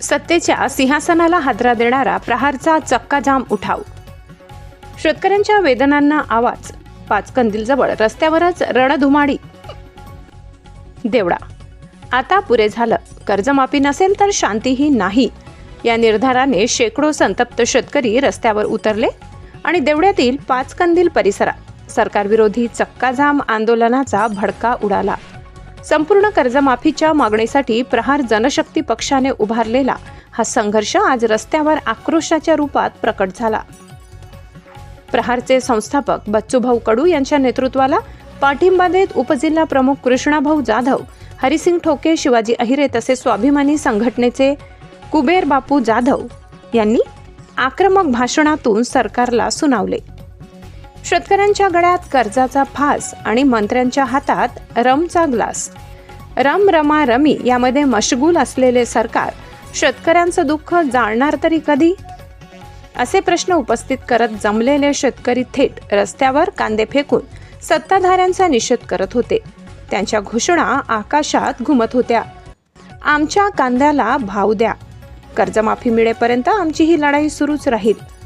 सत्तेच्या सिंहासनाला हादरा देणारा प्रहारचा चक्काजाम उठाव. शेतकऱ्यांच्या वेदनांना आवाज. पाचकंदीलजवळ रस्त्यावरच रणधुमाडी. देवडा आता पुरे झालं. कर्जमाफी नसेल तर शांतीही नाही. या निर्धाराने शेकडो संतप्त शेतकरी रस्त्यावर उतरले आणि देवड्यातील पाचकंदील परिसरात सरकारविरोधी चक्काजाम आंदोलनाचा भडका उडाला. संपूर्ण कर्जमाफीच्या मागणीसाठी प्रहार जनशक्ती पक्षाने उभारलेला हा संघर्ष आज रस्त्यावर आक्रोशाच्या रूपात प्रकट झाला. प्रहारचे संस्थापक बच्चूभाऊ कडू यांच्या नेतृत्वाला पाठिंबा देत उपजिल्हा प्रमुख कृष्णाभाऊ जाधव हरिसिंग ठोके शिवाजी अहिरे तसेच स्वाभिमानी संघटनेचे कुबेर बापू जाधव यांनी आक्रमक भाषणातून सरकारला सुनावले. शेतकऱ्यांच्या गळ्यात कर्जाचा फास आणि मंत्र्यांच्या हातात रमचा ग्लास. रम रमा रमी यामध्ये मशगूल असलेले सरकार शेतकऱ्यांचं दुःख जाणणार तरी कधी? असे प्रश्न उपस्थित करत जमलेले शेतकरी थेट रस्त्यावर कांदे फेकून सत्ताधाऱ्यांचा निषेध करत होते. त्यांच्या घोषणा आकाशात घुमत होत्या. आमच्या कांद्याला भाव द्या. कर्जमाफी मिळेपर्यंत आमची ही लढाई सुरूच राहील.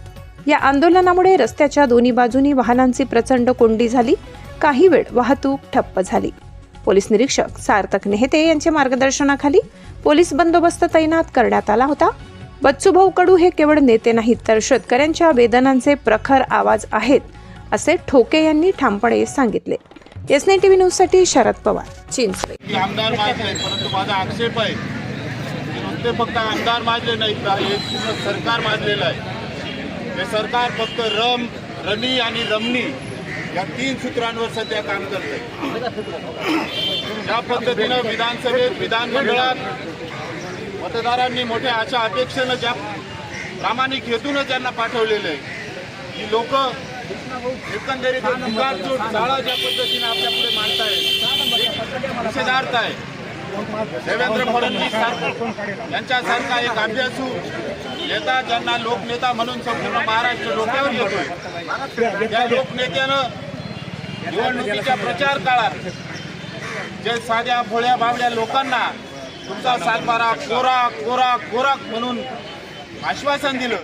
या आंदोलनामुळे रस्त्याच्या दोन्ही बाजूनी वाहनांची प्रचंड कोंडी झाली. काही वेळ वाहतूक ठप्प झाली. पोलीस निरीक्षक सार्थक नेहते यांच्या मार्गदर्शनाखाली पोलीस बंदोबस्त तैनात करण्यात आला होता. बच्चूभाऊ कडू हे केवळ नेते नाहीत तर शेतकऱ्यांच्या वेदनांचे प्रखर आवाज आहेत असे ठोके यांनी ठामपणे सांगितले. एस नाईन टीव्ही न्यूजसाठी शरद पवार चिंचवे आमदार परंतु माझा आक्षेप आहे. नुसते फक्त आमदार माजले नाही सरकार माजलेलं आहे. हे सरकार फक्त रम रमी आणि रमणी या तीन सूत्रांवर सध्या काम करते या पद्धतीनं विधानसभेत विधानमंडळात मतदारांनी मोठ्या आशा अपेक्षेनं ज्या प्रामाणिक हेतूनं त्यांना पाठवलेलं आहे. की लोक एकंदरीत एक जुगाडजूट ज्या पद्धतीनं आपल्या पुढे मांडतायत निषेधार्थ आहे. देवेंद्र फडणवीस सारखं यांच्यासारखा एक अभ्यासू नेता ज्यांना लोकनेता म्हणून संपूर्ण महाराष्ट्र डोक्यावर येतोय. त्या लोकनेत्यानं निवडणुकीच्या प्रचार काळात जे साध्या भोळ्या बावड्या लोकांना तुमचा सातबारा कोरा कोरा कोराक म्हणून आश्वासन दिलं.